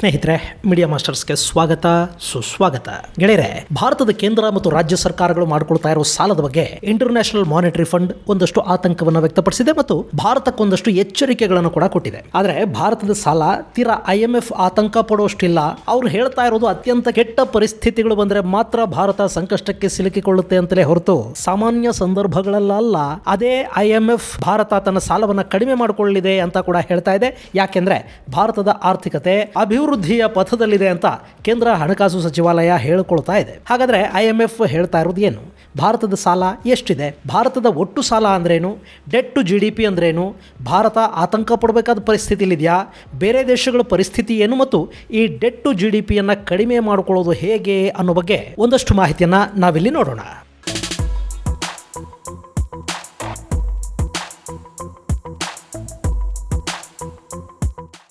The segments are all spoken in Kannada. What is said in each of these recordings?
ಸ್ನೇಹಿತರೆ ಮೀಡಿಯಾ ಮಾಸ್ಟರ್ಸ್ಗೆ ಸ್ವಾಗತ, ಸುಸ್ವಾಗತ. ಗೆಳೆಯರೆ, ಭಾರತದ ಕೇಂದ್ರ ಮತ್ತು ರಾಜ್ಯ ಸರ್ಕಾರಗಳು ಮಾಡಿಕೊಳ್ತಾ ಇರುವ ಸಾಲದ ಬಗ್ಗೆ ಇಂಟರ್ನ್ಯಾಷನಲ್ ಮಾನಿಟರಿ ಫಂಡ್ ಒಂದಷ್ಟು ಆತಂಕವನ್ನು ವ್ಯಕ್ತಪಡಿಸಿದೆ ಮತ್ತು ಭಾರತಕ್ಕೊಂದಷ್ಟು ಎಚ್ಚರಿಕೆಗಳನ್ನು ಕೂಡ ಕೊಟ್ಟಿದೆ. ಆದರೆ ಭಾರತದ ಸಾಲ ತೀರಾ ಐ ಎಂ ಎಫ್ ಆತಂಕ ಪಡುವಷ್ಟಿಲ್ಲ ಅವ್ರು ಹೇಳ್ತಾ ಇರೋದು ಅತ್ಯಂತ ಕೆಟ್ಟ ಪರಿಸ್ಥಿತಿಗಳು ಬಂದರೆ ಮಾತ್ರ ಭಾರತ ಸಂಕಷ್ಟಕ್ಕೆ ಸಿಲುಕಿಕೊಳ್ಳುತ್ತೆ ಅಂತಲೇ ಹೊರತು ಸಾಮಾನ್ಯ ಸಂದರ್ಭಗಳಲ್ಲ ಅದೇ ಐ ಎಂ ಎಫ್ ಭಾರತ ತನ್ನ ಸಾಲವನ್ನು ಕಡಿಮೆ ಮಾಡಿಕೊಳ್ಳಲಿದೆ ಅಂತ ಕೂಡ ಹೇಳ್ತಾ ಇದೆ. ಯಾಕೆಂದ್ರೆ ಭಾರತದ ಆರ್ಥಿಕತೆ ಅಭಿವೃದ್ಧಿಯ ಪಥದಲ್ಲಿದೆ ಅಂತ ಕೇಂದ್ರ ಹಣಕಾಸು ಸಚಿವಾಲಯ ಹೇಳಿಕೊಳ್ತಾ ಇದೆ. ಹಾಗಾದರೆ ಐ ಎಂ ಎಫ್ ಹೇಳ್ತಾ ಇರೋದು ಏನು? ಭಾರತದ ಸಾಲ ಎಷ್ಟಿದೆ? ಭಾರತದ ಒಟ್ಟು ಸಾಲ ಅಂದ್ರೇನು? Debt to G D P ಅಂದ್ರೇನು? ಭಾರತ ಆತಂಕ ಪಡಬೇಕಾದ ಪರಿಸ್ಥಿತಿಲಿದೆಯಾ? ಬೇರೆ ದೇಶಗಳ ಪರಿಸ್ಥಿತಿ ಏನು ಮತ್ತು ಈ ಡೆಟ್ ಟು ಜಿ ಡಿ ಪಿಯನ್ನು ಕಡಿಮೆ ಮಾಡಿಕೊಳ್ಳೋದು ಹೇಗೆ ಅನ್ನೋ ಬಗ್ಗೆ ಒಂದಷ್ಟು ಮಾಹಿತಿಯನ್ನು ನಾವಿಲ್ಲಿ ನೋಡೋಣ.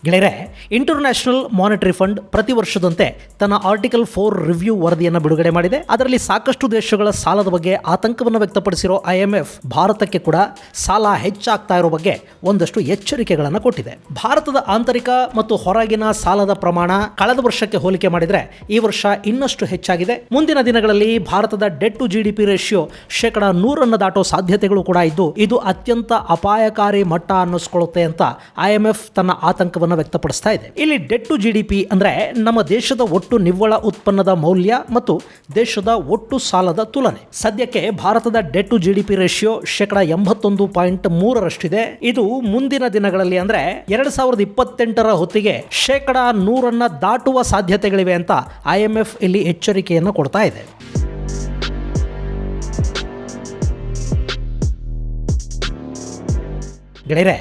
ಗೆಳೆಯರೆ ಇಂಟರ್ನ್ಯಾಷನಲ್ ಮಾನಿಟರಿ ಫಂಡ್ ಪ್ರತಿ ವರ್ಷದಂತೆ ತನ್ನ ಆರ್ಟಿಕಲ್ ಫೋರ್ ರಿವ್ಯೂ ವರದಿಯನ್ನು ಬಿಡುಗಡೆ ಮಾಡಿದೆ. ಅದರಲ್ಲಿ ಸಾಕಷ್ಟು ದೇಶಗಳ ಸಾಲದ ಬಗ್ಗೆ ಆತಂಕವನ್ನು ವ್ಯಕ್ತಪಡಿಸಿರೋ ಐಎಂಎಫ್ ಭಾರತಕ್ಕೆ ಕೂಡ ಸಾಲ ಹೆಚ್ಚಾಗ್ತಾ ಇರೋ ಬಗ್ಗೆ ಒಂದಷ್ಟು ಎಚ್ಚರಿಕೆಗಳನ್ನು ಕೊಟ್ಟಿದೆ. ಭಾರತದ ಆಂತರಿಕ ಮತ್ತು ಹೊರಗಿನ ಸಾಲದ ಪ್ರಮಾಣ ಕಳೆದ ವರ್ಷಕ್ಕೆ ಹೋಲಿಕೆ ಮಾಡಿದರೆ ಈ ವರ್ಷ ಇನ್ನಷ್ಟು ಹೆಚ್ಚಾಗಿದೆ. ಮುಂದಿನ ದಿನಗಳಲ್ಲಿ ಭಾರತದ debt to G D P ratio ಶೇಕಡ ನೂರನ್ನು ದಾಟೋ ಸಾಧ್ಯತೆಗಳು ಕೂಡ ಇದ್ದು, ಇದು ಅತ್ಯಂತ ಅಪಾಯಕಾರಿ ಮಟ್ಟ ಅನ್ನಿಸ್ಕೊಳ್ಳುತ್ತೆ ಅಂತ ಐಎಂಎಫ್ ತನ್ನ ಆತಂಕವನ್ನು ವ್ಯಕ್ತಪಡಿಸ್ತಾ ಇಲ್ಲಿ debt to G D P ಅಂದರೆ ನಮ್ಮ ದೇಶದ ಒಟ್ಟು ನಿವ್ವಳ ಉತ್ಪನ್ನದ ಮೌಲ್ಯ ಮತ್ತು ದೇಶದ ಒಟ್ಟು ಸಾಲದ ತುಲನೆ. ಸದ್ಯಕ್ಕೆ ಭಾರತದ debt to G D P ratio ಶೇಕಡ ಎಂಬತ್ತೊಂದು ಪಾಯಿಂಟ್ ಮೂರರಷ್ಟಿದೆ. ಇದು ಮುಂದಿನ ದಿನಗಳಲ್ಲಿ ಅಂದರೆ ಎರಡ್ ಸಾವಿರದ ಇಪ್ಪತ್ತೆಂಟರ ಹೊತ್ತಿಗೆ ಶೇಕಡ ನೂರನ್ನ ದಾಟುವ ಸಾಧ್ಯತೆಗಳಿವೆ ಅಂತ ಐ ಎಂ ಎಫ್ ಇಲ್ಲಿ ಎಚ್ಚರಿಕೆಯನ್ನು ಕೊಡ್ತಾ ಇದೆ. ಗೆಳೆಯರೆ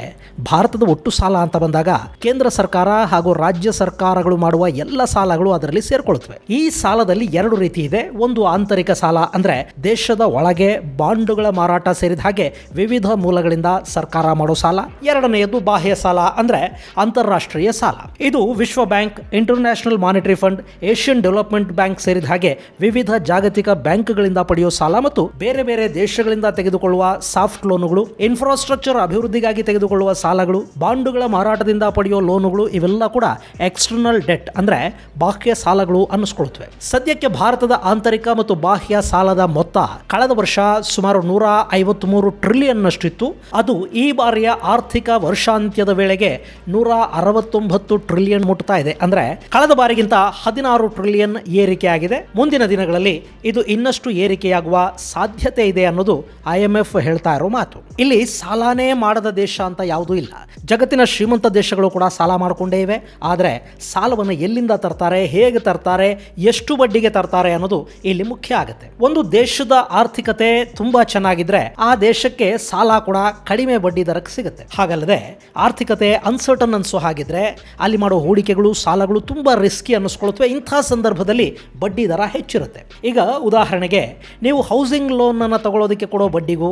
ಭಾರತದ ಒಟ್ಟು ಸಾಲ ಅಂತ ಬಂದಾಗ ಕೇಂದ್ರ ಸರ್ಕಾರ ಹಾಗೂ ರಾಜ್ಯ ಸರ್ಕಾರಗಳು ಮಾಡುವ ಎಲ್ಲ ಸಾಲಗಳು ಅದರಲ್ಲಿ ಸೇರ್ಕೊಳ್ತವೆ ಈ ಸಾಲದಲ್ಲಿ ಎರಡು ರೀತಿ ಇದೆ. ಒಂದು ಆಂತರಿಕ ಸಾಲ ಅಂದ್ರೆ ದೇಶದ ಒಳಗೆ ಬಾಂಡುಗಳ ಮಾರಾಟ ಸೇರಿದ ಹಾಗೆ ವಿವಿಧ ಮೂಲಗಳಿಂದ ಸರ್ಕಾರ ಮಾಡೋ ಸಾಲ. ಎರಡನೆಯದು ಬಾಹ್ಯ ಸಾಲ ಅಂದ್ರೆ ಅಂತಾರಾಷ್ಟ್ರೀಯ ಸಾಲ. ಇದು ವಿಶ್ವ bank, International Monetary Fund, Asian Development Bank ಸೇರಿದ ಹಾಗೆ ವಿವಿಧ ಜಾಗತಿಕ ಬ್ಯಾಂಕ್ಗಳಿಂದ ಪಡೆಯುವ ಸಾಲ ಮತ್ತು ಬೇರೆ ಬೇರೆ ದೇಶಗಳಿಂದ ತೆಗೆದುಕೊಳ್ಳುವ ಸಾಫ್ಟ್ ಲೋನುಗಳು, ಇನ್ಫ್ರಾಸ್ಟ್ರಕ್ಚರ್ ಅಭಿವೃದ್ಧಿಗಾಗಿ ತೆಗೆದುಕೊಳ್ಳುವ ಸಾಲಗಳು, ಬಾಂಡುಗಳ ಮಾರಾಟದಿಂದ ಪಡೆಯೋ ಲೋನುಗಳು ಇವೆಲ್ಲ ಕೂಡ ಎಕ್ಸ್ಟರ್ನಲ್ ಡೆಟ್ ಅಂದ್ರೆ ಬಾಹ್ಯ ಸಾಲಗಳು ಅನ್ನಿಸ್ಕೊಳ್ತವೆ ಸದ್ಯಕ್ಕೆ ಭಾರತದ ಆಂತರಿಕ ಮತ್ತು ಬಾಹ್ಯ ಸಾಲದ ಮೊತ್ತ ಕಳೆದ ವರ್ಷ ಸುಮಾರು ನೂರ ಐವತ್ಮೂರು ಟ್ರಿಲಿಯನ್ ನಷ್ಟಿತ್ತು. ಅದು ಈ ಬಾರಿಯ ಆರ್ಥಿಕ ವರ್ಷಾಂತ್ಯದ ವೇಳೆಗೆ ನೂರ ಅರವತ್ತೊಂಬತ್ತು ಟ್ರಿಲಿಯನ್ ಮುಟ್ತಾ ಇದೆ. ಅಂದ್ರೆ ಕಳೆದ ಬಾರಿಗಿಂತ ಹದಿನಾರು ಟ್ರಿಲಿಯನ್ ಏರಿಕೆ ಆಗಿದೆ ಮುಂದಿನ ದಿನಗಳಲ್ಲಿ ಇದು ಇನ್ನಷ್ಟು ಏರಿಕೆಯಾಗುವ ಸಾಧ್ಯತೆ ಇದೆ ಅನ್ನೋದು ಐಎಂಎಫ್ ಹೇಳ್ತಾ ಇರೋ ಮಾತು. ಇಲ್ಲಿ ಸಾಲನೇ ಮಾಡದ ದೇಶ ಅಂತ ಯಾವುದೂ ಇಲ್ಲ. ಜಗತ್ತಿನ ಶ್ರೀಮಂತ ದೇಶಗಳು ಕೂಡ ಸಾಲ ಮಾಡಿಕೊಂಡೇ ಇವೆ. ಆದರೆ ಸಾಲವನ್ನು ಎಲ್ಲಿಂದ ತರ್ತಾರೆ, ಹೇಗೆ ತರ್ತಾರೆ, ಎಷ್ಟು ಬಡ್ಡಿಗೆ ತರ್ತಾರೆ ಅನ್ನೋದು ಇಲ್ಲಿ ಮುಖ್ಯ ಆಗುತ್ತೆ. ಒಂದು ದೇಶದ ಆರ್ಥಿಕತೆ ತುಂಬಾ ಚೆನ್ನಾಗಿದ್ರೆ ಆ ದೇಶಕ್ಕೆ ಸಾಲ ಕೂಡ ಕಡಿಮೆ ಬಡ್ಡಿ ದರಕ್ಕೆ ಸಿಗುತ್ತೆ. ಹಾಗಲ್ಲದೆ ಆರ್ಥಿಕತೆ ಅನ್ಸರ್ಟನ್ ಅನ್ಸೋ ಹಾಗಿದ್ರೆ ಅಲ್ಲಿ ಮಾಡೋ ಹೂಡಿಕೆಗಳು, ಸಾಲಗಳು ತುಂಬಾ ರಿಸ್ಕಿ ಅನ್ನಿಸ್ಕೊಳ್ತವೆ. ಇಂಥ ಸಂದರ್ಭದಲ್ಲಿ ಬಡ್ಡಿ ದರ ಹೆಚ್ಚಿರುತ್ತೆ. ಈಗ ಉದಾಹರಣೆಗೆ ನೀವು ಹೌಸಿಂಗ್ ಲೋನ್ ಅನ್ನು ತಗೊಳ್ಳೋದಕ್ಕೆ ಕೊಡೋ ಬಡ್ಡಿಗೂ,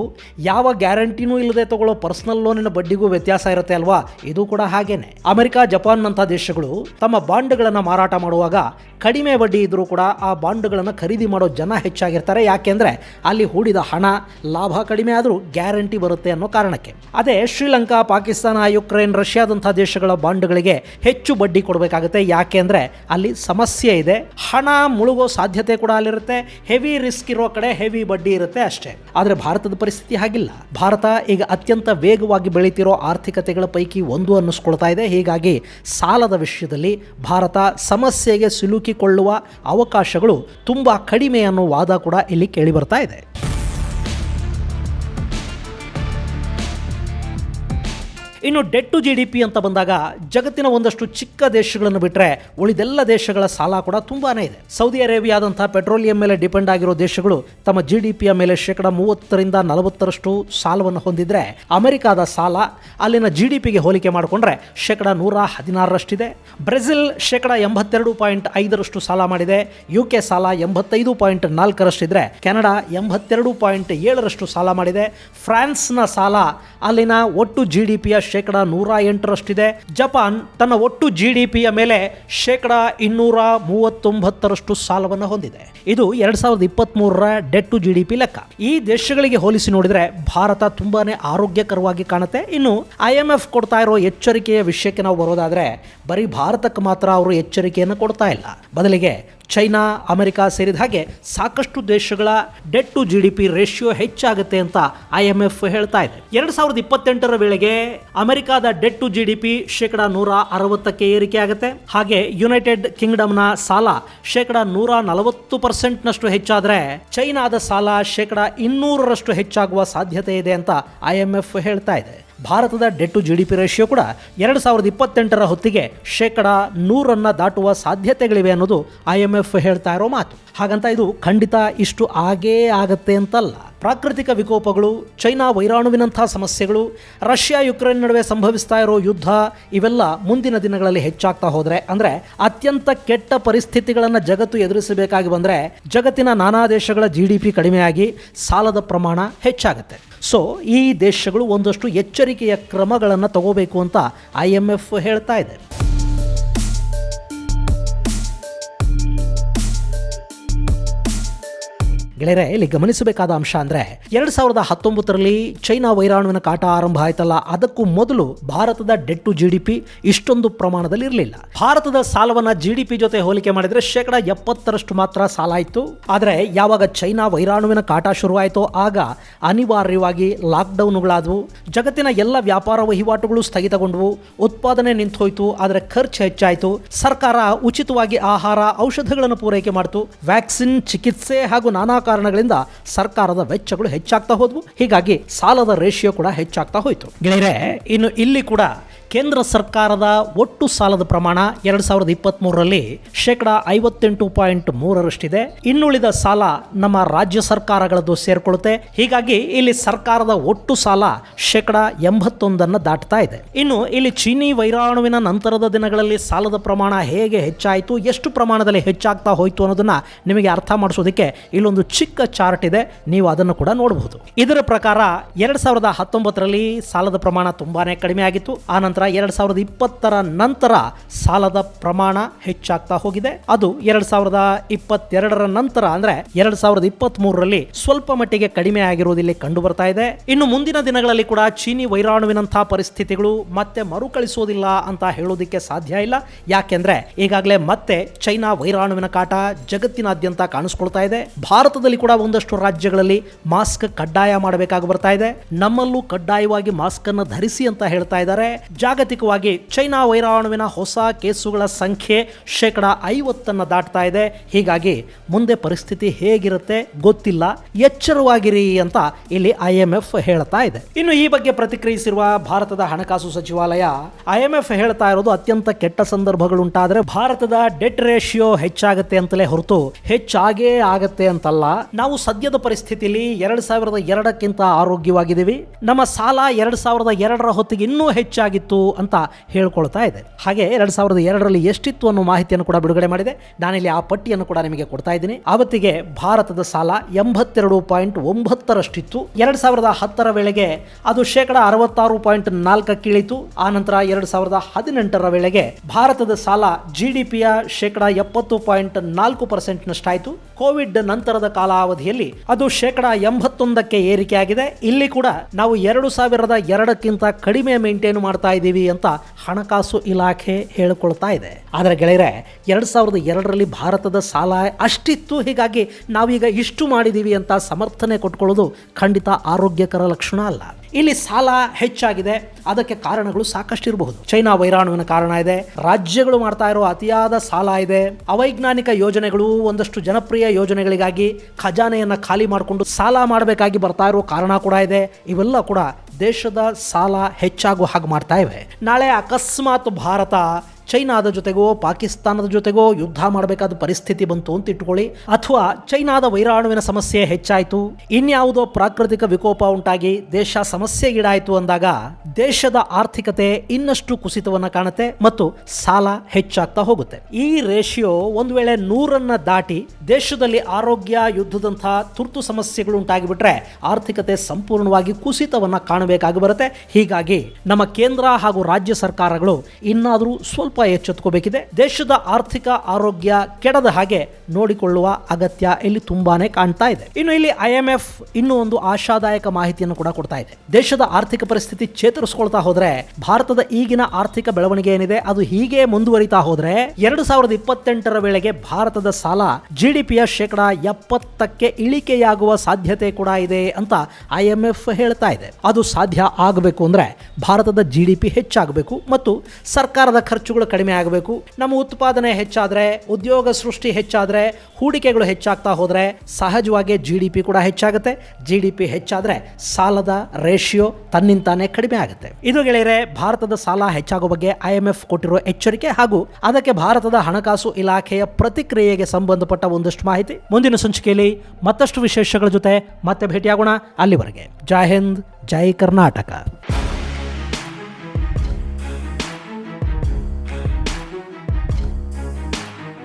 ಯಾವ ಗ್ಯಾರಂಟಿನೂ ಇಲ್ಲದೆ ತಗೊಳ್ಳೋ ಪರ್ಸನಲ್ ಲೋನಿನ ಬಡ್ಡಿಗೂ ವ್ಯತ್ಯಾಸ ಇರುತ್ತೆ ಅಲ್ವಾ? ಇದು ಕೂಡ ಹಾಗೇನೆ. ಅಮೆರಿಕ, ಜಪಾನ್ ನಂಥ ದೇಶಗಳು ತಮ್ಮ ಬಾಂಡ್ಗಳನ್ನು ಮಾರಾಟ ಮಾಡುವಾಗ ಕಡಿಮೆ ಬಡ್ಡಿ ಇದ್ರೂ ಕೂಡ ಆ ಬಾಂಡ್ಗಳನ್ನು ಖರೀದಿ ಮಾಡೋ ಜನ ಹೆಚ್ಚಾಗಿರ್ತಾರೆ. ಯಾಕೆಂದ್ರೆ ಅಲ್ಲಿ ಹೂಡಿದ ಹಣ ಲಾಭ ಕಡಿಮೆ ಆದರೂ ಗ್ಯಾರಂಟಿ ಬರುತ್ತೆ ಅನ್ನೋ ಕಾರಣಕ್ಕೆ. ಅದೇ ಶ್ರೀಲಂಕಾ, ಪಾಕಿಸ್ತಾನ, ಯುಕ್ರೇನ್, ರಷ್ಯಾದಂಥ ದೇಶಗಳ ಬಾಂಡ್ಗಳಿಗೆ ಹೆಚ್ಚು ಬಡ್ಡಿ ಕೊಡಬೇಕಾಗುತ್ತೆ. ಯಾಕೆಂದ್ರೆ ಅಲ್ಲಿ ಸಮಸ್ಯೆ ಇದೆ. ಹಣ ಮುಳುಗೋ ಸಾಧ್ಯತೆ ಕೂಡ ಅಲ್ಲಿರುತ್ತೆ. ಹೆವಿ ರಿಸ್ಕ್ ಇರೋ ಕಡೆ ಹೆವಿ ಬಡ್ಡಿ ಇರುತ್ತೆ ಅಷ್ಟೇ. ಆದರೆ ಭಾರತದ ಪರಿಸ್ಥಿತಿ ಹಾಗಿಲ್ಲ. ಭಾರತ ಈಗ ಅತ್ಯಂತ ವೇಗವಾಗಿ ಬೆಳೀತಿರೋ ಆರ್ಥಿಕತೆಗಳ ಪೈಕಿ ಒಂದು ಅನ್ನಿಸ್ಕೊಳ್ತಾ ಇದೆ. ಹೀಗಾಗಿ ಸಾಲದ ವಿಷಯದಲ್ಲಿ ಭಾರತ ಸಮಸ್ಯೆಗೆ ಸಿಲುಕಿಕೊಳ್ಳುವ ಅವಕಾಶಗಳು ತುಂಬ ಕಡಿಮೆ ಅನ್ನೋ ವಾದ ಕೂಡ ಇಲ್ಲಿ ಕೇಳಿ ಬರ್ತಾ ಇದೆ. ಇನ್ನು debt to G D P ಅಂತ ಬಂದಾಗ ಜಗತ್ತಿನ ಒಂದಷ್ಟು ಚಿಕ್ಕ ದೇಶಗಳನ್ನು ಬಿಟ್ಟರೆ ಉಳಿದೆಲ್ಲ ದೇಶಗಳ ಸಾಲ ಕೂಡ ತುಂಬಾನೇ ಇದೆ. ಸೌದಿ ಅರೇಬಿಯಾದಂಥ ಪೆಟ್ರೋಲಿಯಂ ಮೇಲೆ ಡಿಪೆಂಡ್ ಆಗಿರೋ ದೇಶಗಳು ತಮ್ಮ ಜಿ ಡಿ ಪಿಯ ಮೇಲೆ ಶೇಕಡ ಮೂವತ್ತರಿಂದ ನಲವತ್ತರಷ್ಟು ಸಾಲವನ್ನು ಹೊಂದಿದ್ರೆ ಅಮೆರಿಕಾದ ಸಾಲ ಅಲ್ಲಿನ ಜಿ ಡಿ ಪಿಗೆ ಹೋಲಿಕೆ ಮಾಡಿಕೊಂಡ್ರೆ ಶೇಕಡ ನೂರ ಹದಿನಾರರಷ್ಟಿದೆ. ಬ್ರೆಜಿಲ್ ಶೇಕಡ ಎಂಬತ್ತೆರಡು ಪಾಯಿಂಟ್ ಐದರಷ್ಟು ಸಾಲ ಮಾಡಿದೆ. ಯು ಕೆ ಸಾಲ ಎಂಬತ್ತೈದು ಪಾಯಿಂಟ್ ನಾಲ್ಕರಷ್ಟಿದ್ರೆ ಕೆನಡಾ ಎಂಬತ್ತೆರಡು ಪಾಯಿಂಟ್ ಏಳರಷ್ಟು ಸಾಲ ಮಾಡಿದೆ. ಫ್ರಾನ್ಸ್ನ ಸಾಲ ಅಲ್ಲಿನ ಒಟ್ಟು ಜಿ ಡಿ ಪಿಯ ಶೇಕಡ ನೂರ ಎಂಟರಷ್ಟಿದೆ. ಜಪಾನ್ ತನ್ನ ಒಟ್ಟು ಜಿ ಡಿ ಪಿಯ ಮೇಲೆ ಶೇಕಡ ಇನ್ನೂರ ಮೂವತ್ತೊಂಬತ್ತರಷ್ಟು ಸಾಲವನ್ನು ಹೊಂದಿದೆ. ಇದು ಎರಡ್ ಸಾವಿರದ ಇಪ್ಪತ್ತ್ ಮೂರರ debt to G D P ಲೆಕ್ಕ. ಈ ದೇಶಗಳಿಗೆ ಹೋಲಿಸಿ ನೋಡಿದ್ರೆ ಭಾರತ ತುಂಬಾನೇ ಆರೋಗ್ಯಕರವಾಗಿ ಕಾಣುತ್ತೆ. ಇನ್ನು ಐ ಎಂ ಎಫ್ ಕೊಡ್ತಾ ಇರೋ ಎಚ್ಚರಿಕೆಯ ವಿಷಯಕ್ಕೆ ನಾವು ಬರೋದಾದ್ರೆ ಬರೀ ಭಾರತಕ್ಕೆ ಮಾತ್ರ ಅವರು ಎಚ್ಚರಿಕೆಯನ್ನು ಕೊಡ್ತಾ ಇಲ್ಲ. ಬದಲಿಗೆ ಚೈನಾ, ಅಮೆರಿಕ ಸೇರಿದ ಹಾಗೆ ಸಾಕಷ್ಟು ದೇಶಗಳ debt to G D P ratio ಹೆಚ್ಚಾಗುತ್ತೆ ಅಂತ ಐ ಎಂ ಎಫ್ ಹೇಳ್ತಾ ಇದೆ. ಎರಡು ಸಾವಿರದ ಇಪ್ಪತ್ತೆಂಟರ ವೇಳೆಗೆ ಅಮೆರಿಕದ debt to G D P ಶೇಕಡ ನೂರ ಅರವತ್ತಕ್ಕೆ ಏರಿಕೆ ಆಗುತ್ತೆ. ಹಾಗೆ ಯುನೈಟೆಡ್ ಕಿಂಗ್ಡಮ್ನ ಸಾಲ ಶೇಕಡ ನೂರ ನಲವತ್ತು ಪರ್ಸೆಂಟ್ನಷ್ಟು ಹೆಚ್ಚಾದರೆ ಚೈನಾದ ಸಾಲ ಶೇಕಡ ಇನ್ನೂರರಷ್ಟು ಹೆಚ್ಚಾಗುವ ಸಾಧ್ಯತೆ ಇದೆ ಅಂತ ಐ ಎಂ ಎಫ್ ಹೇಳ್ತಾ ಇದೆ. ಭಾರತದ debt to G D P ratio ಕೂಡ ಎರಡು ಸಾವಿರದ ಇಪ್ಪತ್ತೆಂಟರ ಹೊತ್ತಿಗೆ ಶೇಕಡ ನೂರನ್ನು ದಾಟುವ ಸಾಧ್ಯತೆಗಳಿವೆ ಅನ್ನೋದು ಐ ಎಂ ಎಫ್ ಹೇಳ್ತಾ ಇರೋ ಮಾತು. ಹಾಗಂತ ಇದು ಖಂಡಿತ ಇಷ್ಟು ಆಗೇ ಆಗತ್ತೆ ಅಂತಲ್ಲ. ಪ್ರಾಕೃತಿಕ ವಿಕೋಪಗಳು, ಚೈನಾ ವೈರಾಣುವಿನಂಥ ಸಮಸ್ಯೆಗಳು, ರಷ್ಯಾ ಯುಕ್ರೇನ್ ನಡುವೆ ಸಂಭವಿಸ್ತಾ ಇರೋ ಯುದ್ಧ ಇವೆಲ್ಲ ಮುಂದಿನ ದಿನಗಳಲ್ಲಿ ಹೆಚ್ಚಾಗ್ತಾ ಹೋದರೆ, ಅಂದರೆ ಅತ್ಯಂತ ಕೆಟ್ಟ ಪರಿಸ್ಥಿತಿಗಳನ್ನು ಜಗತ್ತು ಎದುರಿಸಬೇಕಾಗಿ ಬಂದರೆ ಜಗತ್ತಿನ ನಾನಾ ದೇಶಗಳ ಜಿ ಡಿ ಪಿ ಕಡಿಮೆಯಾಗಿ ಸಾಲದ ಪ್ರಮಾಣ ಹೆಚ್ಚಾಗುತ್ತೆ. ಸೊ ಈ ದೇಶಗಳು ಒಂದಷ್ಟು ಎಚ್ಚರಿಕೆಯ ಕ್ರಮಗಳನ್ನು ತಗೋಬೇಕು ಅಂತ ಐ ಎಂ ಎಫ್ ಹೇಳ್ತಾ ಇದೆ. ಗೆಳೆಯರೆ, ಇಲ್ಲಿ ಗಮನಿಸಬೇಕಾದ ಅಂಶ ಅಂದ್ರೆ ಎರಡ್ ಸಾವಿರದ ಹತ್ತೊಂಬತ್ತರಲ್ಲಿ ಚೈನಾ ವೈರಾಣುವಿನ ಕಾಟ ಆರಂಭ ಆಯ್ತಲ್ಲ, ಅದಕ್ಕೂ ಮೊದಲು ಭಾರತದ ಡೆಟ್ ಟು ಜಿಡಿಪಿ ಇಷ್ಟೊಂದು ಪ್ರಮಾಣದಲ್ಲಿ ಇರಲಿಲ್ಲ ಭಾರತದ ಸಾಲವನ್ನ ಜಿಡಿಪಿ ಜೊತೆ ಹೋಲಿಕೆ ಮಾಡಿದ್ರೆ ಶೇಕಡ ಎಪ್ಪತ್ತರಷ್ಟು ಮಾತ್ರ ಸಾಲ ಇತ್ತು ಆದರೆ ಯಾವಾಗ ಚೈನಾ ವೈರಾಣುವಿನ ಕಾಟ ಶುರುವಾಯಿತೋ ಆಗ ಅನಿವಾರ್ಯವಾಗಿ ಲಾಕ್ಡೌನ್ಗಳಾದವು. ಜಗತ್ತಿನ ಎಲ್ಲ ವ್ಯಾಪಾರ ವಹಿವಾಟುಗಳು ಸ್ಥಗಿತಗೊಂಡವು. ಉತ್ಪಾದನೆ ನಿಂತೋಯ್ತು, ಆದರೆ ಖರ್ಚು ಹೆಚ್ಚಾಯಿತು. ಸರ್ಕಾರ ಉಚಿತವಾಗಿ ಆಹಾರ, ಔಷಧಗಳನ್ನು ಪೂರೈಕೆ ಮಾಡಿತು. ವ್ಯಾಕ್ಸಿನ್ ಚಿಕಿತ್ಸೆ ಹಾಗೂ ನಾನಾ ಕಾರಣಗಳಿಂದ ಸರ್ಕಾರದ ವೆಚ್ಚಗಳು ಹೆಚ್ಚಾಗ್ತಾ ಹೋದ್ವು. ಹೀಗಾಗಿ ಸಾಲದ ರೇಷಿಯೋ ಕೂಡ ಹೆಚ್ಚಾಗ್ತಾ ಹೋಯಿತು. ಗೆಳೆಯರೆ, ಇನ್ನು ಇಲ್ಲಿ ಕೂಡ ಕೇಂದ್ರ ಸರ್ಕಾರದ ಒಟ್ಟು ಸಾಲದ ಪ್ರಮಾಣ ಎರಡು ಸಾವಿರದ ಇಪ್ಪತ್ತ್ ಮೂರರಲ್ಲಿ ಶೇಕಡ ಐವತ್ತೆಂಟು ಪಾಯಿಂಟ್ ಮೂರರಷ್ಟಿದೆ. ಇನ್ನುಳಿದ ಸಾಲ ನಮ್ಮ ರಾಜ್ಯ ಸರ್ಕಾರಗಳದ್ದು ಸೇರ್ಕೊಳ್ಳುತ್ತೆ. ಹೀಗಾಗಿ ಇಲ್ಲಿ ಸರ್ಕಾರದ ಒಟ್ಟು ಸಾಲ ಶೇಕಡ ಎಂಬತ್ತೊಂದನ್ನು ದಾಟ್ತಾ ಇದೆ. ಇನ್ನು ಇಲ್ಲಿ ಚೀನಿ ವೈರಾಣುವಿನ ನಂತರದ ದಿನಗಳಲ್ಲಿ ಸಾಲದ ಪ್ರಮಾಣ ಹೇಗೆ ಹೆಚ್ಚಾಯಿತು, ಎಷ್ಟು ಪ್ರಮಾಣದಲ್ಲಿ ಹೆಚ್ಚಾಗ್ತಾ ಹೋಯಿತು ಅನ್ನೋದನ್ನ ನಿಮಗೆ ಅರ್ಥ ಮಾಡಿಸೋದಕ್ಕೆ ಇಲ್ಲೊಂದು ಚಿಕ್ಕ ಚಾರ್ಟ್ ಇದೆ. ನೀವು ಅದನ್ನು ಕೂಡ ನೋಡಬಹುದು ಇದರ ಪ್ರಕಾರ ಎರಡ್ ಸಾವಿರದ ಹತ್ತೊಂಬತ್ತರಲ್ಲಿ ಸಾಲದ ಪ್ರಮಾಣ ತುಂಬಾನೇ ಕಡಿಮೆ ಆಗಿತ್ತು. ಆನಂತರ ಎರಡ್ ಸಾವಿರದ ಇಪ್ಪತ್ತರ ನಂತರ ಸಾಲದ ಪ್ರಮಾಣ ಹೆಚ್ಚಾಗ್ತಾ ಹೋಗಿದೆ. ಅದು ಎರಡ್ ಸಾವಿರದ ಇಪ್ಪತ್ತೆರಡರ ನಂತರ ಅಂದ್ರೆ ಎರಡ್ ಸಾವಿರದ ಇಪ್ಪತ್ತ್ ಮೂರರಲ್ಲಿ ಸ್ವಲ್ಪ ಮಟ್ಟಿಗೆ ಕಡಿಮೆ ಆಗಿರುವುದು ಇಲ್ಲಿ ಕಂಡು ಬರ್ತಾ ಇದೆ. ಇನ್ನು ಮುಂದಿನ ದಿನಗಳಲ್ಲಿ ಕೂಡ ಚೀನಿ ವೈರಾಣುವಿನಂತಹ ಪರಿಸ್ಥಿತಿಗಳು ಮತ್ತೆ ಮರುಕಳಿಸೋದಿಲ್ಲ ಅಂತ ಹೇಳೋದಿಕ್ಕೆ ಸಾಧ್ಯ ಇಲ್ಲ. ಯಾಕೆಂದ್ರೆ ಈಗಾಗಲೇ ಮತ್ತೆ ಚೈನಾ ವೈರಾಣುವಿನ ಕಾಟ ಜಗತ್ತಿನಾದ್ಯಂತ ಕಾಣಿಸ್ಕೊಳ್ತಾ ಇದೆ. ಭಾರತದಲ್ಲಿ ಕೂಡ ಒಂದಷ್ಟು ರಾಜ್ಯಗಳಲ್ಲಿ ಮಾಸ್ಕ್ ಕಡ್ಡಾಯ ಮಾಡಬೇಕಾಗಿ ಬರ್ತಾ ಇದೆ. ನಮ್ಮಲ್ಲೂ ಕಡ್ಡಾಯವಾಗಿ ಮಾಸ್ಕ್ ಅನ್ನು ಧರಿಸಿ ಅಂತ ಹೇಳ್ತಾ ಇದ್ದಾರೆ. ಜಾಗತಿಕವಾಗಿ ಚೈನಾ ವೈರಾಣುವಿನ ಹೊಸ ಕೇಸುಗಳ ಸಂಖ್ಯೆ ಶೇಕಡ ಐವತ್ತನ್ನು ದಾಟ್ತಾ ಇದೆ. ಹೀಗಾಗಿ ಮುಂದೆ ಪರಿಸ್ಥಿತಿ ಹೇಗಿರುತ್ತೆ ಗೊತ್ತಿಲ್ಲ. ಎಚ್ಚರವಾಗಿರಿ ಅಂತ ಇಲ್ಲಿ ಐ ಎಂ ಹೇಳ್ತಾ ಇದೆ. ಇನ್ನು ಈ ಬಗ್ಗೆ ಪ್ರತಿಕ್ರಿಯಿಸಿರುವ ಭಾರತದ ಹಣಕಾಸು ಸಚಿವಾಲಯ, ಐ ಹೇಳ್ತಾ ಇರೋದು ಅತ್ಯಂತ ಕೆಟ್ಟ ಸಂದರ್ಭಗಳುಂಟಾದರೆ ಭಾರತದ ಡೆಟ್ ರೇಷಿಯೋ ಹೆಚ್ಚಾಗುತ್ತೆ ಅಂತಲೇ ಹೊರತು ಹೆಚ್ಚಾಗೇ ಆಗತ್ತೆ ಅಂತಲ್ಲ. ನಾವು ಸದ್ಯದ ಪರಿಸ್ಥಿತಿಯಲ್ಲಿ ಎರಡು ಸಾವಿರದ ಎರಡಕ್ಕಿಂತ ಆರೋಗ್ಯವಾಗಿದ್ದೀವಿ. ನಮ್ಮ ಸಾಲ ಎರಡು ಸಾವಿರದ ಎರಡರ ಹೊತ್ತಿಗೆ ಇನ್ನೂ ಹೆಚ್ಚಾಗಿತ್ತು. ಅಂತ ಹೇಳ್ಕೊಳ್ತಾ ಇದೆ. ಹಾಗೆ ಎರಡು ಸಾವಿರದ ಎರಡರಲ್ಲಿ ಎಷ್ಟಿತ್ತು ಅನ್ನೋ ಮಾಹಿತಿಯನ್ನು ಕೂಡ ಬಿಡುಗಡೆ ಮಾಡಿದೆ. ನಾನಿಲ್ಲಿ ಆ ಪಟ್ಟಿಯನ್ನು ಕೂಡ ನಿಮಗೆ ಕೊಡ್ತಾ ಇದ್ದೀನಿ. ಆವತ್ತಿಗೆ ಭಾರತದ ಸಾಲ ಎಂಬತ್ತೆರಡು ಪಾಯಿಂಟ್ ಒಂಬತ್ತರಷ್ಟಿತ್ತು. ಎರಡು ಸಾವಿರದ ಹತ್ತರ ವೇಳೆಗೆ ಅದು ಶೇಕಡ ಅರವತ್ತಾರು ಪಾಯಿಂಟ್ ನಾಲ್ಕಕ್ಕೆ ಇಳಿತು ಆ ನಂತರ ಎರಡು ಸಾವಿರದ ಹದಿನೆಂಟರ ವೇಳೆಗೆ ಭಾರತದ ಸಾಲ ಜಿ ಡಿ ಪಿಯ ಶೇಕಡ ಎಪ್ಪತ್ತು ಪಾಯಿಂಟ್ ನಾಲ್ಕು ಪರ್ಸೆಂಟ್ನಷ್ಟಾಯಿತು. ಕೋವಿಡ್ ನಂತರದ ಕಾಲಾವಧಿಯಲ್ಲಿ ಅದು ಶೇಕಡ ಎಂಬತ್ತೊಂದಕ್ಕೆ ಏರಿಕೆಯಾಗಿದೆ. ಇಲ್ಲಿ ಕೂಡ ನಾವು ಎರಡು ಸಾವಿರದ ಎರಡಕ್ಕಿಂತ ಕಡಿಮೆ ಮೇಂಟೈನ್ ಮಾಡ್ತಾ ಇದ್ದೀವಿ. ಅಂತ ಹಣಕಾಸು ಇಲಾಖೆ ಹೇಳಿಕೊಳ್ತಾ ಇದೆ. ಆದರೆ ಗೆಳೆಯರೆ, ಎರಡು ಸಾವಿರದ ಎರಡರಲ್ಲಿ ಭಾರತದ ಸಾಲ ಅಷ್ಟಿತ್ತು, ಹೀಗಾಗಿ ನಾವೀಗ ಇಷ್ಟು ಮಾಡಿದ್ದೀವಿ ಅಂತ ಸಮರ್ಥನೆ ಕೊಟ್ಕೊಳ್ಳೋದು ಖಂಡಿತ ಆರೋಗ್ಯಕರ ಲಕ್ಷಣ ಅಲ್ಲ. ಇಲ್ಲಿ ಸಾಲ ಹೆಚ್ಚಾಗಿದೆ. ಅದಕ್ಕೆ ಕಾರಣಗಳು ಸಾಕಷ್ಟು ಇರಬಹುದು ಚೈನಾ ವೈರಾಣುವಿನ ಕಾರಣ ಇದೆ. ರಾಜ್ಯಗಳು ಮಾಡ್ತಾ ಇರೋ ಅತಿಯಾದ ಸಾಲ ಇದೆ. ಅವೈಜ್ಞಾನಿಕ ಯೋಜನೆಗಳು ಒಂದಷ್ಟು ಜನಪ್ರಿಯ ಯೋಜನೆಗಳಿಗಾಗಿ ಖಜಾನೆಯನ್ನು ಖಾಲಿ ಮಾಡಿಕೊಂಡು ಸಾಲ ಮಾಡಬೇಕಾಗಿ ಬರ್ತಾ ಇರೋ ಕಾರಣ ಕೂಡ ಇದೆ. ಇವೆಲ್ಲ ಕೂಡ ದೇಶದ ಸಾಲ ಹೆಚ್ಚಾಗುವ ಹಾಗೆ ಮಾಡ್ತಾ ಇವೆ. ನಾಳೆ ಅಕಸ್ಮಾತ್ ಭಾರತ ಚೈನಾದ ಜೊತೆಗೋ, ಪಾಕಿಸ್ತಾನದ ಜೊತೆಗೋ ಯುದ್ಧ ಮಾಡಬೇಕಾದ ಪರಿಸ್ಥಿತಿ ಬಂತು ಅಂತ ಇಟ್ಕೊಳ್ಳಿ. ಅಥವಾ ಚೈನಾದ ವೈರಾಣುವಿನ ಸಮಸ್ಯೆ ಹೆಚ್ಚಾಯಿತು. ಇನ್ಯಾವುದೋ ಪ್ರಾಕೃತಿಕ ವಿಕೋಪ ಉಂಟಾಗಿ ದೇಶ ಸಮಸ್ಯೆಗೀಡಾಯಿತು ಅಂದಾಗ ದೇಶದ ಆರ್ಥಿಕತೆ ಇನ್ನಷ್ಟು ಕುಸಿತವನ್ನ ಕಾಣುತ್ತೆ ಮತ್ತು ಸಾಲ ಹೆಚ್ಚಾಗ್ತಾ ಹೋಗುತ್ತೆ. ಈ ರೇಷಿಯೋ ಒಂದು ವೇಳೆ ನೂರನ್ನ ದಾಟಿ ದೇಶದಲ್ಲಿ ಆರೋಗ್ಯ ಯುದ್ಧದಂತಹ ತುರ್ತು ಸಮಸ್ಯೆಗಳು ಉಂಟಾಗಿಬಿಟ್ರೆ ಆರ್ಥಿಕತೆ ಸಂಪೂರ್ಣವಾಗಿ ಕುಸಿತವನ್ನ ಕಾಣಬೇಕಾಗಿ ಬರುತ್ತೆ. ಹೀಗಾಗಿ ನಮ್ಮ ಕೇಂದ್ರ ಹಾಗೂ ರಾಜ್ಯ ಸರ್ಕಾರಗಳು ಇನ್ನಾದರೂ ಸ್ವಲ್ಪ ಎಚ್ಚೆತ್ಕೋಬೇಕಿದೆ. ದೇಶದ ಆರ್ಥಿಕ ಆರೋಗ್ಯ ಕೆಡದ ಹಾಗೆ ನೋಡಿಕೊಳ್ಳುವ ಅಗತ್ಯ ಇಲ್ಲಿ ತುಂಬಾನೇ ಕಾಣ್ತಾ ಇದೆ. ಇನ್ನು ಇಲ್ಲಿ ಐಎಂಎಫ್ ಇನ್ನೂ ಒಂದು ಆಶಾದಾಯಕ ಮಾಹಿತಿಯನ್ನು ಕೂಡ ಕೊಡ್ತಾ ಇದೆ. ದೇಶದ ಆರ್ಥಿಕ ಪರಿಸ್ಥಿತಿ ಚೇತರಿಸಿಕೊಳ್ತಾ ಹೋದ್ರೆ, ಭಾರತದ ಈಗಿನ ಆರ್ಥಿಕ ಬೆಳವಣಿಗೆ ಏನಿದೆ, ಅದು ಹೀಗೆ ಮುಂದುವರಿತಾ ಹೋದ್ರೆ, ಎರಡು ಸಾವಿರದ ಇಪ್ಪತ್ತೆಂಟರ ವೇಳೆಗೆ ಭಾರತದ ಸಾಲ ಜಿಡಿಪಿಯ ಶೇಕಡ ಎಪ್ಪತ್ತಕ್ಕೆ ಇಳಿಕೆಯಾಗುವ ಸಾಧ್ಯತೆ ಕೂಡ ಇದೆ ಅಂತ ಐಎಂಎಫ್ ಹೇಳ್ತಾ ಇದೆ. ಅದು ಸಾಧ್ಯ ಆಗಬೇಕು ಅಂದ್ರೆ ಭಾರತದ ಜಿಡಿಪಿ ಹೆಚ್ಚಾಗಬೇಕು ಮತ್ತು ಸರ್ಕಾರದ ಖರ್ಚುಗಳು ಕಡಿಮೆ ಆಗಬೇಕು. ನಮ್ಮ ಉತ್ಪಾದನೆ ಹೆಚ್ಚಾದ್ರೆ, ಉದ್ಯೋಗ ಸೃಷ್ಟಿ ಹೆಚ್ಚಾದ್ರೆ, ಹೂಡಿಕೆಗಳು ಹೆಚ್ಚಾಗ್ತಾ ಹೋದ್ರೆ ಸಹಜವಾಗಿ ಜಿ ಡಿ ಪಿ ಕೂಡ ಹೆಚ್ಚಾಗುತ್ತೆ. ಜಿ ಡಿ ಪಿ ಹೆಚ್ಚಾದ್ರೆ ಸಾಲದ ರೇಷಿಯೋ ತನ್ನಿಂತಾನೇ ಕಡಿಮೆ ಆಗುತ್ತೆ. ಇದು ಗೆಳೆಯರೆ, ಭಾರತದ ಸಾಲ ಹೆಚ್ಚಾಗುವ ಬಗ್ಗೆ ಐ ಎಂ ಎಫ್ ಕೊಟ್ಟಿರೋ ಎಚ್ಚರಿಕೆ ಹಾಗೂ ಅದಕ್ಕೆ ಭಾರತದ ಹಣಕಾಸು ಇಲಾಖೆಯ ಪ್ರತಿಕ್ರಿಯೆಗೆ ಸಂಬಂಧಪಟ್ಟ ಒಂದಷ್ಟು ಮಾಹಿತಿ ಮುಂದಿನ ಸಂಚಿಕೆಯಲ್ಲಿ ಮತ್ತಷ್ಟು ವಿಶೇಷಗಳ ಜೊತೆ ಮತ್ತೆ ಭೇಟಿಯಾಗೋಣ ಅಲ್ಲಿವರೆಗೆ. ಜೈ ಹಿಂದ್, ಜೈ ಕರ್ನಾಟಕ.